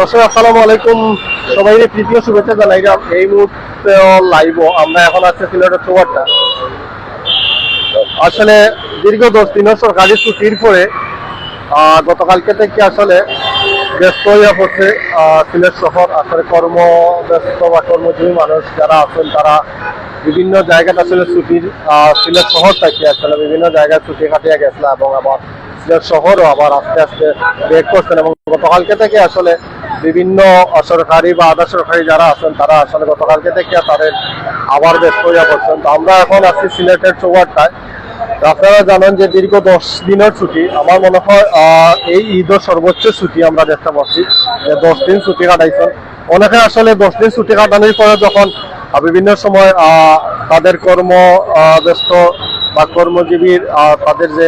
দর্শক, আসসালামু আলাইকুম। সবাই তৃতীয় শুভেচ্ছা জানাই যে এই মুহূর্তে লাইভ আমরা এখন আছে সিলেটের চৌয়ারটা আসলে দীর্ঘ দশ দিনের সরকারি ছুটির পরে গতকালকে থেকে আসলে ব্যস্ত হয়ে পড়ছে সিলেট শহর। আসলে কর্ম ব্যস্ত বা কর্মজীবী মানুষ যারা আছেন, তারা বিভিন্ন জায়গাতে আসলে ছুটির সিলেট শহর থেকে আসলে বিভিন্ন জায়গায় ছুটি কাটিয়ে গেছিল এবং আবার সিলেট শহরও আবার আস্তে আস্তে ব্রেক করছেন এবং গতকালকে থেকে আসলে বিভিন্ন সরকারি বা আধা সরকারি যারা আছেন, তারা আসলে গতকালকে থেকে তাদের আবার ব্যস্ত হয়ে পড়ছেন। তো আমরা এখন আছি সিলেটের চৌয়ারটায় আপনারা জানেন যে দীর্ঘ দশ দিনের ছুটি। আমার মনে হয় এই ঈদের সর্বোচ্চ ছুটি আমরা দেখতে পাচ্ছি। যে দশ দিন ছুটি কাটাইছেন। অনেকে আসলে দশ দিন ছুটি কাটানোর পরে যখন বিভিন্ন সময় তাদের কর্ম ব্যস্ত বা কর্মজীবীর তাদের যে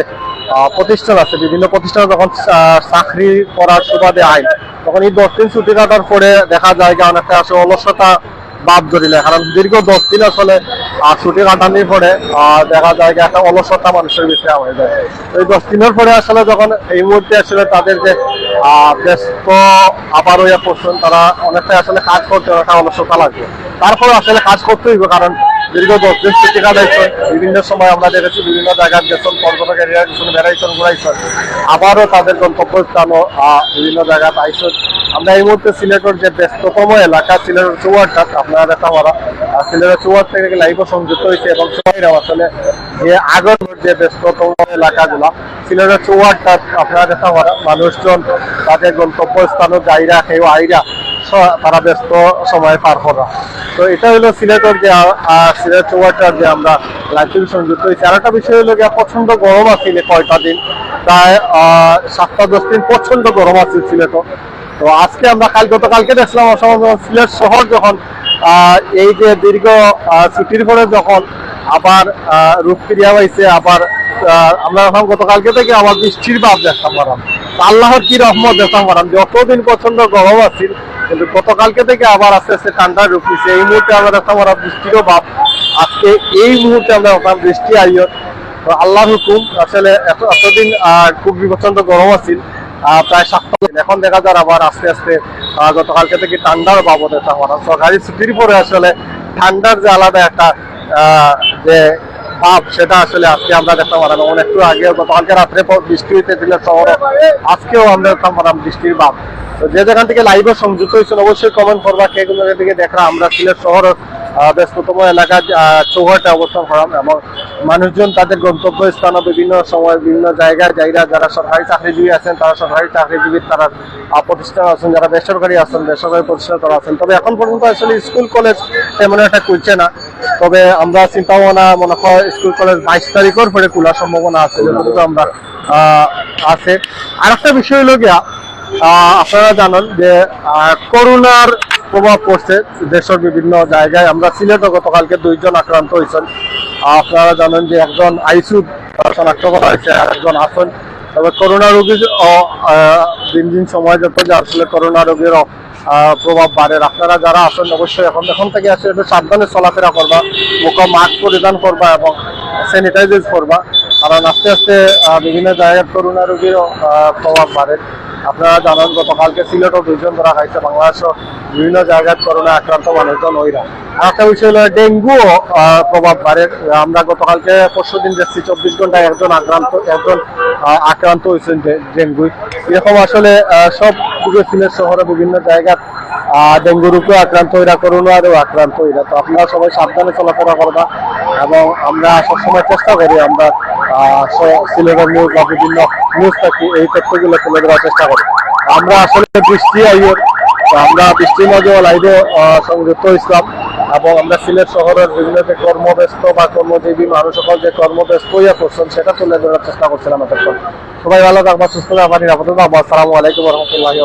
প্রতিষ্ঠান আছে, বিভিন্ন প্রতিষ্ঠানে যখন চাকরি করার সুবাদে আইন তখন এই দশ দিন ছুটি কাটার পরে দেখা যায় যে অনেকটা আসলে অলসতা বাদ ধরিলে কারণ দীর্ঘ দশ দিন আসলে ছুটি কাটানোর পরে দেখা যায় যে একটা অলসতা মানুষের ভিতরে হয়ে যায়। এই দশ দিনের পরে আসলে যখন এই মুহূর্তে আসলে তাদের যে ব্যস্ত আবার হইয়া পড়ছেন, তারা অনেকটা আসলে কাজ করতে একটা অলসতা লাগবে তারপরে আসলে কাজ করতে হইবে কারণ দীর্ঘ দশ দিন ছুটি কাটাইছে। বিভিন্ন সময় আমরা দেখেছি বিভিন্ন জায়গায় গেছেন পর্যটক এরিয়া কিছু বেড়াইছেন ঘুরাইছেন আবারও তাদের গন্তব্যস্থানও বিভিন্ন জায়গায় পাইছেন আমরা এই মুহূর্তে সিলেটের যে ব্যস্ততম এলাকা, সিলেটের চৌয়ারটা আপনারা দেখা আর সিলেটের চৌয়ার থেকে লাইভও সংযুক্ত হয়েছে এবং সবাইরাও আসলে যে আগের যে ব্যস্ততম এলাকাগুলা, সিলেটের চৌয়ারটা আপনারা দেখা পারা, মানুষজন তাদের গন্তব্যস্থানও যাইরা কেউ আইরা তারা ব্যস্ত সময় পার করা। তো এটা হলো সিলেটের যে সিলেট চৌয়ারটার যে আমরা লাইভ সংযুক্ত হয়েছি। আর একটা বিষয় হলো গিয়া প্রচণ্ড গরম আছিল কয়টা দিন। প্রায় সাতটা, দশ দিন প্রচণ্ড গরম আছিল সিলেটও। তো আজকে আমরা কাল, গতকালকে অসম সিলেট শহর যখন এই যে দীর্ঘ ছুটির পরে যখন আবার রূপ ফিরিয়া পাইছে আবার আমরা এখন গতকালকে থেকে আবার বৃষ্টির ভাব দেখতাম পারাম তো আল্লাহর কি রহমত দেখতাম পারাম যতদিন প্রচণ্ড গরম আছিল, কিন্তু গতকালকে থেকে আবার আস্তে আস্তে ঠান্ডা রূপ এই মুহূর্তে আমরা দেখতাম পারাম বৃষ্টিরও ভাব আজকে এই মুহূর্তে আমরা দেখতাম বৃষ্টি আইয় তো আল্লাহর হুকুম, আসলে এত এতদিন খুব প্রচণ্ড গরম আছিল প্রায় সাতটা এখন দেখা যায় আবার আস্তে আস্তে গতকালকে থেকে ঠান্ডার বাবদ এটা হওয়া সরকারি ছুটির পরে আসলে ঠান্ডার যে আলাদা একটা যে ভাব সেটা আসলে আজকে আমরা দেখতে পারলাম এবং একটু আগে গতকালকে রাত্রে বৃষ্টি হইতে দিলে শহরে। আজকেও আমরা দেখতে পারলাম বৃষ্টির ভাব। তো যে যেখান থেকে লাইভে সংযুক্ত হয়েছেন অবশ্যই কমেন্ট করবা কে কোন থেকে দেখা আমরা শহরের আহ, ব্যস্ততম এলাকার চৌহাটে অবস্থান করাম এবং মানুষজন তাদের গন্তব্য স্থান বিভিন্ন সময় বিভিন্ন জায়গায় জায়গা যারা সরকারি চাকরিজীবী আছেন তারা সরকারি চাকরিজীবী তারা প্রতিষ্ঠান আছেন যারা বেসরকারি আছেন বেসরকারি প্রতিষ্ঠান তারা আছেন। তবে এখন পর্যন্ত আসলে স্কুল কলেজ তেমন একটা খুলছে না। তবে আমরা চিন্তা ভাবনা মনে হয় স্কুল কলেজ বাইশ তারিখের পরে খোলার সম্ভাবনা আছে, যতটুকু আমরা আছে। আর একটা বিষয় হলো গিয়া আপনারা জানেন যে করোনার প্রভাব পড়ছে দেশের বিভিন্ন জায়গায়। আমরা সিলেটও গতকালকে দুইজন আক্রান্ত হয়েছেন। আপনারা জানেন যে একজন আইসু শনাক্ত করা হয়েছে একজন আছেন। তবে করোনা রোগীর দিন দিন সময় যত যে আসলে করোনা রোগীর প্রভাব বাড়ে। আপনারা যারা আছেন, অবশ্যই এখন এখন থেকে আসলে একটু সাবধানে চলাফেরা করবা, মুখে মাস্ক পরিধান করবা এবং স্যানিটাইজার করবা। কারণ আস্তে আস্তে বিভিন্ন জায়গায় করোনা রোগীরও প্রভাব বাড়ে। আপনারা জানান, গতকালকে সিলেটও দুইজন ধরা খাইছে। বাংলাদেশও বিভিন্ন জায়গায় করোনা আক্রান্ত মানুষজন ওইরা আর একটা বিষয় হলো, ডেঙ্গুও প্রভাব বাড়ে। আমরা গতকালকে পরশু দিন দেখছি, চব্বিশ ঘন্টায় একজন আক্রান্ত একজন আক্রান্ত হয়েছেন ডেঙ্গু এরকম আসলে সব দিকে সিলেট শহরে বিভিন্ন জায়গা ডেঙ্গু রোগে আক্রান্ত হইরা করোনা আরও আক্রান্ত হইরা। তো আপনারা সবাই সাবধানে চলাফেরা করবা এবং আমরা সবসময় চেষ্টা করি আমরা সিলেটের নিউজ বা বিভিন্ন নিউজ থাকি এই তথ্যগুলো তুলে দেওয়ার চেষ্টা করি। আমরা আসলে বৃষ্টি আইয়ের আমরা বৃষ্টির মাঝে লাইভে সংযুক্ত হয়েছিলাম। এবং আমরা সিলেট শহরের বিভিন্ন যে কর্মব্যস্ত বা কর্মজীবী মানুষ সকল যে কর্মব্যস্ত হইয়া করছেন, সেটা তুলে ধরার চেষ্টা করছিলাম এতক্ষণ। সবাই ভালো থাকবা, সুস্থ থাকবা, নিরাপদে থাকবা। আসসালামু আলাইকুম রহমতুল্লাহি